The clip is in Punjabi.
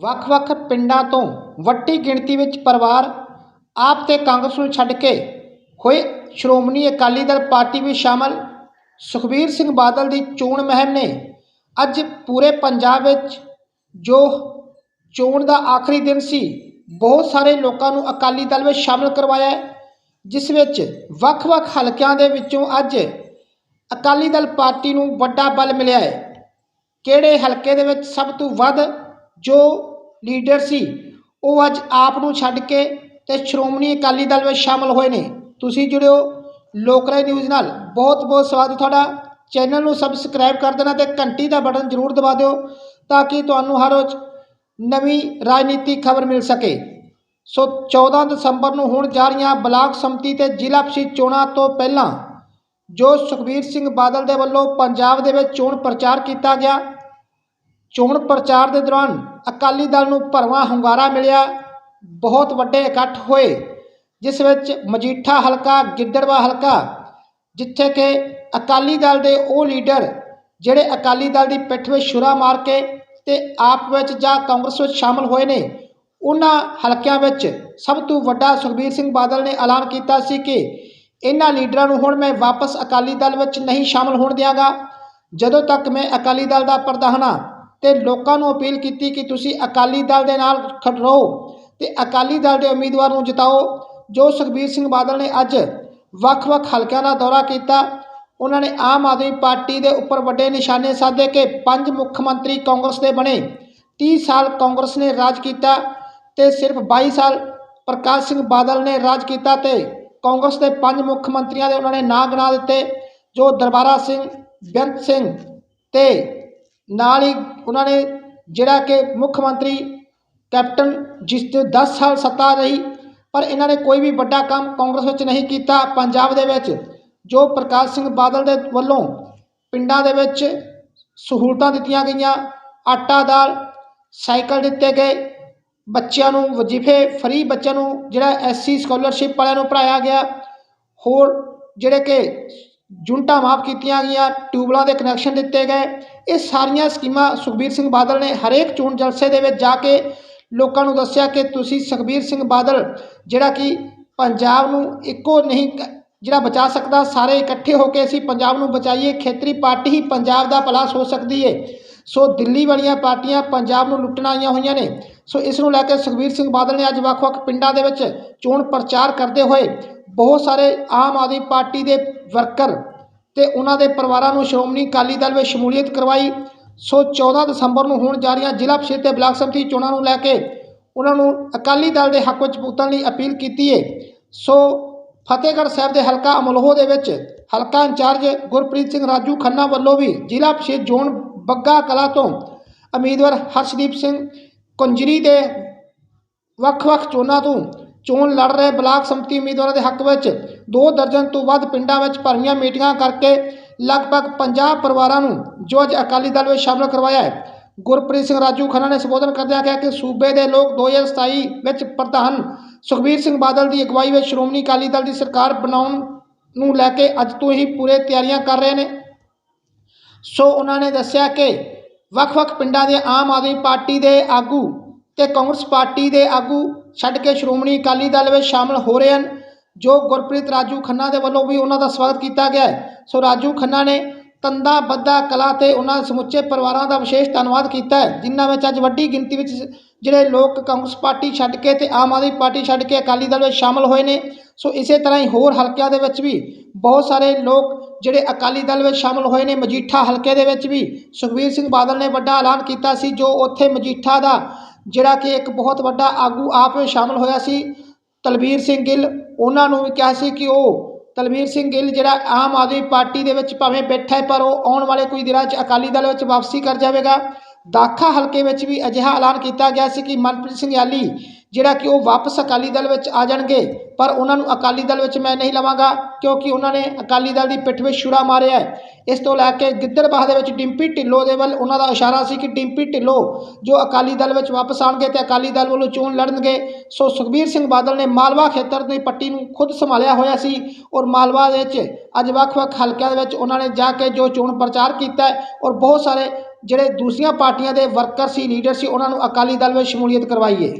ਵੱਖ-ਵੱਖ ਪਿੰਡਾਂ ਤੋਂ ਵੱਡੀ ਗਿਣਤੀ ਵਿੱਚ ਪਰਿਵਾਰ ਆਪ ਤੇ ਕਾਂਗਰਸ ਨੂੰ ਛੱਡ ਕੇ ਹੋਏ ਸ਼੍ਰੋਮਣੀ ਅਕਾਲੀ ਦਲ ਪਾਰਟੀ ਵਿੱਚ ਸ਼ਾਮਲ। ਸੁਖਬੀਰ ਸਿੰਘ ਬਾਦਲ ਦੀ ਚੋਣ ਮਹਿਮ ਨੇ ਅੱਜ ਪੂਰੇ ਪੰਜਾਬ ਵਿੱਚ ਜੋ ਚੋਣ ਦਾ ਆਖਰੀ ਦਿਨ ਸੀ, ਬਹੁਤ ਸਾਰੇ ਲੋਕਾਂ ਨੂੰ ਅਕਾਲੀ ਦਲ ਵਿੱਚ ਸ਼ਾਮਲ ਕਰਵਾਇਆ ਜਿਸ ਵਿੱਚ ਵੱਖ-ਵੱਖ ਹਲਕਿਆਂ ਦੇ ਵਿੱਚੋਂ ਅੱਜ ਅਕਾਲੀ ਦਲ ਪਾਰਟੀ ਨੂੰ ਵੱਡਾ ਬਲ ਮਿਲਿਆ ਹੈ। ਕਿਹੜੇ ਹਲਕੇ ਦੇ ਵਿੱਚ ਸਭ ਤੋਂ ਵੱਧ ਜੋ ਲੀਡਰ ਸੀ, ਉਹ ਅੱਜ ਆਪ ਨੂੰ ਛੱਡ ਕੇ ਤੇ ਸ਼੍ਰੋਮਣੀ ਅਕਾਲੀ ਦਲ ਵਿੱਚ ਸ਼ਾਮਲ ਹੋਏ ਨੇ। ਤੁਸੀਂ ਜੁੜਿਓ ਲੋਕਰਾਏ ਨਿਊਜ਼ ਨਾਲ। ਬਹੁਤ ਬਹੁਤ ਸਵਾਗਤ ਤੁਹਾਡਾ। ਚੈਨਲ ਨੂੰ ਸਬਸਕ੍ਰਾਈਬ ਕਰ ਦੇਣਾ ਤੇ ਘੰਟੀ ਦਾ ਬਟਨ ਜ਼ਰੂਰ ਦਬਾ ਦਿਓ ਤਾਂ ਕਿ ਤੁਹਾਨੂੰ ਹਰ ਰੋਜ਼ ਨਵੀਂ ਰਾਜਨੀਤਿਕ ਖਬਰ ਮਿਲ ਸਕੇ। ਸੋ 14 ਦਸੰਬਰ ਨੂੰ ਹੋਣ ਜਾ ਰਹੀਆਂ ਬਲਾਕ ਸੰਮਤੀ ਤੇ ਜ਼ਿਲ੍ਹਾ ਪ੍ਰੀਸ਼ਦ ਚੋਣਾਂ ਤੋਂ ਪਹਿਲਾਂ ਜੋ ਸੁਖਬੀਰ ਸਿੰਘ ਬਾਦਲ ਦੇ ਵੱਲੋਂ ਪੰਜਾਬ ਦੇ ਵਿੱਚ ਚੋਣ ਪ੍ਰਚਾਰ ਕੀਤਾ ਗਿਆ ਚੋਣ ਪ੍ਰਚਾਰ ਦੇ ਦੌਰਾਨ ਅਕਾਲੀ ਦਲ ਨੂੰ ਭਰਵਾਂ ਹੁੰਗਾਰਾ ਮਿਲਿਆ। ਬਹੁਤ ਵੱਡੇ ਇਕੱਠ ਹੋਏ, ਜਿਸ ਵਿੱਚ ਮਜੀਠਾ ਹਲਕਾ, ਗਿੱਦੜਵਾ ਹਲਕਾ, ਜਿੱਥੇ ਕਿ ਅਕਾਲੀ ਦਲ ਦੇ ਉਹ ਲੀਡਰ ਜਿਹੜੇ ਅਕਾਲੀ ਦਲ ਦੀ ਪਿੱਠ ਵਿੱਚ ਛੁਰਾ ਮਾਰ ਕੇ ਤੇ ਆਪ ਵਿੱਚ ਜਾਂ ਕਾਂਗਰਸ ਵਿੱਚ ਸ਼ਾਮਲ ਹੋਏ ਨੇ, ਉਹਨਾਂ ਹਲਕਿਆਂ ਵਿੱਚ ਸਭ ਤੋਂ ਵੱਡਾ ਸੁਖਬੀਰ ਸਿੰਘ ਬਾਦਲ ਨੇ ਐਲਾਨ ਕੀਤਾ ਸੀ ਕਿ ਇਹਨਾਂ ਲੀਡਰਾਂ ਨੂੰ ਹੁਣ ਮੈਂ ਵਾਪਸ ਅਕਾਲੀ ਦਲ ਵਿੱਚ ਨਹੀਂ ਸ਼ਾਮਲ ਹੋਣ ਦਿਆਂਗਾ। ਜਦੋਂ ਤੱਕ ਮੈਂ ਅਕਾਲੀ ਦਲ ਦਾ ਪ੍ਰਧਾਨ ਹਾਂ ਤੇ ਲੋਕਾਂ ਨੂੰ ਅਪੀਲ ਕੀਤੀ ਕਿ ਤੁਸੀਂ ਅਕਾਲੀ ਦਲ ਦੇ ਨਾਲ ਖੜ ਰਹੋ ਤੇ ਅਕਾਲੀ ਦਲ ਦੇ ਉਮੀਦਵਾਰ ਨੂੰ ਜਿਤਾਓ। ਜੋ ਸੁਖਬੀਰ ਸਿੰਘ ਬਾਦਲ ਨੇ ਅੱਜ ਵੱਖ-ਵੱਖ ਹਲਕਿਆਂ ਦਾ ਦੌਰਾ ਕੀਤਾ, ਉਹਨਾਂ ਨੇ ਆਮ ਆਦਮੀ ਪਾਰਟੀ ਦੇ ਉੱਪਰ ਵੱਡੇ ਨਿਸ਼ਾਨੇ ਸਾਧੇ ਕਿ ਪੰਜ ਮੁੱਖ ਮੰਤਰੀ ਕਾਂਗਰਸ ਦੇ ਬਣੇ। 30 ਸਾਲ ਕਾਂਗਰਸ ਨੇ ਰਾਜ ਕੀਤਾ ਤੇ ਸਿਰਫ 22 ਸਾਲ ਪ੍ਰਕਾਸ਼ ਸਿੰਘ ਬਾਦਲ ਨੇ ਰਾਜ ਕੀਤਾ ਤੇ ਕਾਂਗਰਸ ਦੇ ਪੰਜ ਮੁੱਖ ਮੰਤਰੀਆਂ ਦੇ ਉਹਨਾਂ ਨੇ ਨਾਂ ਗਿਣਾ ਦਿੱਤੇ, ਜੋ ਦਰਬਾਰਾ ਸਿੰਘ, ਬੇਅੰਤ ਸਿੰਘ ਤੇ ਨਾਲ ਹੀ ਉਹਨਾਂ ਨੇ ਜਿਹੜਾ ਕਿ ਮੁੱਖ ਮੰਤਰੀ ਕੈਪਟਨ, ਜਿਸ ਤੇ 10 ਸਾਲ ਸੱਤਾ ਰਹੀ, ਪਰ ਇਹਨਾਂ ਨੇ ਕੋਈ ਵੀ ਵੱਡਾ ਕੰਮ ਕਾਂਗਰਸ ਵਿੱਚ ਨਹੀਂ ਕੀਤਾ। ਪੰਜਾਬ ਦੇ ਵਿੱਚ ਜੋ ਪ੍ਰਕਾਸ਼ ਸਿੰਘ ਬਾਦਲ ਦੇ ਵੱਲੋਂ ਪਿੰਡਾਂ ਦੇ ਵਿੱਚ ਸਹੂਲਤਾਂ ਦਿੱਤੀਆਂ ਗਈਆਂ, ਆਟਾ ਦਾਲ, ਸਾਈਕਲ ਦਿੱਤੇ ਗਏ, ਬੱਚਿਆਂ ਨੂੰ ਵਜ਼ੀਫੇ, ਫਰੀ ਬੱਚਿਆਂ ਨੂੰ ਜਿਹੜਾ ਐਸਸੀ ਸਕਾਲਰਸ਼ਿਪ ਵਾਲਿਆਂ ਨੂੰ ਪੜਾਇਆ ਗਿਆ। ਹੋਰ ਜਿਹੜੇ ਕਿ ਯੂਨਿਟਾਂ ਮਾਫ ਕੀਤੀਆਂ ਗਈਆਂ ਟਿਊਬਲਾਂ ਦੇ ਕਨੈਕਸ਼ਨ ਦਿੱਤੇ ਗਏ। ਇਹ ਸਾਰੀਆਂ ਸਕੀਮਾਂ ਸੁਖਬੀਰ ਸਿੰਘ ਬਾਦਲ ਨੇ ਹਰੇਕ ਚੋਣ ਜਲਸੇ ਦੇ ਵਿੱਚ ਜਾ ਕੇ ਲੋਕਾਂ ਨੂੰ ਦੱਸਿਆ ਕਿ ਤੁਸੀਂ ਸੁਖਬੀਰ ਸਿੰਘ ਬਾਦਲ, ਜਿਹੜਾ ਕਿ ਪੰਜਾਬ ਨੂੰ ਇੱਕੋ ਨਹੀਂ ਕ- ਜਿਹੜਾ ਬਚਾ ਸਕਦਾ, ਸਾਰੇ ਇਕੱਠੇ ਹੋ ਕੇ ਅਸੀਂ ਪੰਜਾਬ ਨੂੰ ਬਚਾਈਏ। ਖੇਤਰੀ ਪਾਰਟੀ ਹੀ ਪੰਜਾਬ ਦਾ ਭਲਾ ਸੋਚ ਸਕਦੀ ਏ। ਸੋ ਦਿੱਲੀ ਵਾਲੀਆਂ ਪਾਰਟੀਆਂ ਪੰਜਾਬ ਨੂੰ ਲੁੱਟਣ ਆਈਆਂ ਹੋਈਆਂ ਨੇ। ਸੋ ਇਸ ਨੂੰ ਲੈ ਕੇ ਸੁਖਬੀਰ ਸਿੰਘ ਬਾਦਲ ਨੇ ਅੱਜ ਵੱਖ-ਵੱਖ ਪਿੰਡਾਂ ਦੇ ਵਿੱਚ ਚੋਣ ਪ੍ਰਚਾਰ ਕਰਦੇ ਹੋਏ ਬਹੁਤ ਸਾਰੇ ਆਮ ਆਦਮੀ ਪਾਰਟੀ ਦੇ ਵਰਕਰ ਤੇ ਉਹਨਾਂ ਦੇ ਪਰਿਵਾਰਾਂ ਨੂੰ ਸ਼੍ਰੋਮਣੀ ਅਕਾਲੀ ਦਲ ਵਿੱਚ ਸ਼ਮੂਲੀਅਤ ਕਰਵਾਈ। ਸੋ 14 ਦਸੰਬਰ ਨੂੰ ਹੋਣ ਜਾ ਰਹੀਆਂ ਜ਼ਿਲ੍ਹਾ ਪ੍ਰੀਸ਼ਦ ਤੇ ਬਲਾਕ ਸੰਮਤੀ ਚੋਣਾਂ ਨੂੰ ਲੈ ਕੇ ਉਹਨਾਂ ਨੂੰ ਅਕਾਲੀ ਦਲ ਦੇ ਹੱਕ ਵਿੱਚ ਪੁੱਤਣ ਲਈ ਅਪੀਲ ਕੀਤੀ ਹੈ ਸੋ ਫਤਿਹਗੜ੍ਹ ਸਾਹਿਬ ਦੇ ਹਲਕਾ ਅਮਲੋਹ ਦੇ ਵਿੱਚ ਹਲਕਾ ਇੰਚਾਰਜ ਗੁਰਪ੍ਰੀਤ ਸਿੰਘ ਰਾਜੂ ਖੰਨਾ ਵੱਲੋਂ ਵੀ ਜ਼ਿਲ੍ਹਾ ਪ੍ਰੀਸ਼ਦ ਜ਼ੋਨ ਬੱਗਾ ਕਲਾ ਤੋਂ ਉਮੀਦਵਾਰ ਹਰਸ਼ਦੀਪ ਸਿੰਘ ਕੁੰਜਰੀ ਦੇ ਵੱਖ-ਵੱਖ ਚੋਣਾਂ ਤੋਂ ਚੋਣ ਲੜ ਰਹੇ ਬਲਾਕ ਸੰਮਤੀ ਉਮੀਦਵਾਰਾਂ ਦੇ ਹੱਕ ਵਿੱਚ ਦੋ ਦਰਜਨ ਤੋਂ ਵੱਧ ਪਿੰਡਾਂ ਵਿੱਚ ਭਰਵੀਆਂ ਮੀਟਿੰਗਾਂ ਕਰਕੇ ਲਗਭਗ 50 ਪਰਿਵਾਰਾਂ ਨੂੰ ਜੋ ਅੱਜ ਅਕਾਲੀ ਦਲ ਵਿੱਚ ਸ਼ਾਮਲ ਕਰਵਾਇਆ ਹੈ। ਗੁਰਪ੍ਰੀਤ ਸਿੰਘ ਰਾਜੂ ਖੰਨਾ ਨੇ ਸੰਬੋਧਨ ਕਰਦਿਆਂ ਕਿਹਾ ਕਿ ਸੂਬੇ ਦੇ ਲੋਕ 2027 ਵਿੱਚ ਪ੍ਰਧਾਨ ਸੁਖਬੀਰ ਸਿੰਘ ਬਾਦਲ ਦੀ ਅਗਵਾਈ ਵਿੱਚ ਸ਼੍ਰੋਮਣੀ ਅਕਾਲੀ ਦਲ ਦੀ ਸਰਕਾਰ ਬਣਾਉਣ ਨੂੰ ਲੈ ਕੇ ਅੱਜ ਤੋਂ ਹੀ ਪੂਰੇ ਤਿਆਰੀਆਂ ਕਰ ਰਹੇ ਨੇ। ਸੋ ਉਹਨਾਂ ਨੇ ਦੱਸਿਆ ਕਿ ਵੱਖ-ਵੱਖ ਪਿੰਡਾਂ ਦੇ ਆਮ ਆਦਮੀ ਪਾਰਟੀ ਦੇ ਆਗੂ ਤੇ ਕਾਂਗਰਸ ਪਾਰਟੀ ਦੇ ਆਗੂ ਛੱਡ ਕੇ ਸ਼੍ਰੋਮਣੀ ਅਕਾਲੀ ਦਲ ਵਿੱਚ ਸ਼ਾਮਲ ਹੋ ਰਹੇ ਹਨ, ਜੋ ਗੁਰਪ੍ਰੀਤ ਰਾਜੂ ਖੰਨਾ ਦੇ ਵੱਲੋਂ ਵੀ ਉਹਨਾਂ ਦਾ ਸਵਾਗਤ ਕੀਤਾ ਗਿਆ ਹੈ। ਸੋ ਰਾਜੂ ਖੰਨਾ ਨੇ ਤੰਦਾ ਬੱਦਾ ਕਲਾ ਤੇ ਉਹਨਾਂ ਸਮੁੱਚੇ ਪਰਿਵਾਰਾਂ ਦਾ ਵਿਸ਼ੇਸ਼ ਧੰਨਵਾਦ ਕੀਤਾ ਹੈ, ਜਿਨ੍ਹਾਂ ਵਿੱਚ ਅੱਜ ਵੱਡੀ ਗਿਣਤੀ ਵਿੱਚ ਜਿਹੜੇ ਲੋਕ ਕਾਂਗਰਸ ਪਾਰਟੀ ਛੱਡ ਕੇ ਤੇ ਆਮ ਆਦਮੀ ਪਾਰਟੀ ਛੱਡ ਕੇ ਅਕਾਲੀ ਦਲ ਵਿੱਚ ਸ਼ਾਮਲ ਹੋਏ ਨੇ। ਸੋ ਇਸੇ ਤਰ੍ਹਾਂ ਹੀ ਹੋਰ ਹਲਕਿਆਂ ਦੇ ਵਿੱਚ ਵੀ ਬਹੁਤ ਸਾਰੇ ਲੋਕ ਜਿਹੜੇ ਅਕਾਲੀ ਦਲ ਵਿੱਚ ਸ਼ਾਮਲ ਹੋਏ ਨੇ, ਮਜੀਠਾ ਹਲਕੇ ਦੇ ਵਿੱਚ ਵੀ ਸੁਖਬੀਰ ਸਿੰਘ ਬਾਦਲ ਨੇ ਵੱਡਾ ਐਲਾਨ ਕੀਤਾ ਸੀ, ਜੋ ਉੱਥੇ ਮਜੀਠਾ ਦਾ ਜਿਹੜਾ ਕਿ ਇੱਕ ਬਹੁਤ ਵੱਡਾ ਆਗੂ ਆਪ ਵਿੱਚ ਸ਼ਾਮਲ ਹੋਇਆ ਸੀ, ਤਲਵੀਰ ਸਿੰਘ ਗਿੱਲ। ਉਹਨਾਂ ਨੂੰ ਵੀ ਕਿਹਾ ਸੀ ਕਿ ਉਹ ਤਲਵੀਰ ਸਿੰਘ ਗਿੱਲ ਜਿਹੜਾ ਆਮ ਆਦਮੀ ਪਾਰਟੀ ਦੇ ਵਿੱਚ ਭਾਵੇਂ ਬੈਠਾ ਹੈ, ਪਰ ਉਹ ਆਉਣ ਵਾਲੇ ਕੁਝ ਦਿਨਾਂ 'ਚ ਅਕਾਲੀ ਦਲ ਵਿੱਚ ਵਾਪਸੀ ਕਰ ਜਾਵੇਗਾ। ਦਾਖਾ ਹਲਕੇ ਵਿੱਚ ਵੀ ਅਜਿਹਾ ਐਲਾਨ ਕੀਤਾ ਗਿਆ ਸੀ ਕਿ ਮਨਪ੍ਰੀਤ ਸਿੰਘ ਯਾਲੀ ਜਿਹੜਾ ਕਿ ਉਹ ਵਾਪਸ ਅਕਾਲੀ ਦਲ ਵਿੱਚ ਆ ਜਾਣਗੇ, ਪਰ ਉਹਨਾਂ ਨੂੰ ਅਕਾਲੀ ਦਲ ਵਿੱਚ ਮੈਂ ਨਹੀਂ ਲਵਾਂਗਾ, ਕਿਉਂਕਿ ਉਹਨਾਂ ਨੇ ਅਕਾਲੀ ਦਲ ਦੀ ਪਿੱਠ ਵਿੱਚ ਛੁਰਾ ਮਾਰਿਆ ਇਸ ਤੋਂ ਲੈ ਕੇ ਗਿੱਦੜਬਾਹ ਦੇ ਵਿੱਚ ਡਿੰਪੀ ਢਿੱਲੋਂ ਦੇ ਵੱਲ ਉਹਨਾਂ ਦਾ ਇਸ਼ਾਰਾ ਸੀ ਕਿ ਡਿੰਪੀ ਢਿੱਲੋਂ ਜੋ ਅਕਾਲੀ ਦਲ ਵਿੱਚ ਵਾਪਸ ਆਣਗੇ ਤੇ ਅਕਾਲੀ ਦਲ ਵੱਲੋਂ ਚੋਣ ਲੜਨਗੇ। ਸੋ ਸੁਖਬੀਰ ਸਿੰਘ ਬਾਦਲ ਨੇ ਮਾਲਵਾ ਖੇਤਰ ਦੀ ਪੱਟੀ ਨੂੰ ਖੁਦ ਸੰਭਾਲਿਆ ਹੋਇਆ ਸੀ ਔਰ ਮਾਲਵਾ ਦੇ ਵਿੱਚ ਅੱਜ ਵੱਖ-ਵੱਖ ਹਲਕਿਆਂ ਦੇ ਵਿੱਚ ਉਹਨਾਂ ਨੇ ਜਾ ਕੇ ਜੋ ਚੋਣ ਪ੍ਰਚਾਰ ਕੀਤਾ ਔਰ ਬਹੁਤ ਸਾਰੇ ਜਿਹੜੇ ਦੂਸਰੀਆਂ ਪਾਰਟੀਆਂ ਦੇ ਵਰਕਰ ਸੀ, ਲੀਡਰ ਸੀ, ਉਹਨਾਂ ਨੂੰ ਅਕਾਲੀ ਦਲ ਵਿੱਚ ਸ਼ਮੂਲੀਅਤ ਕਰਵਾਈਏ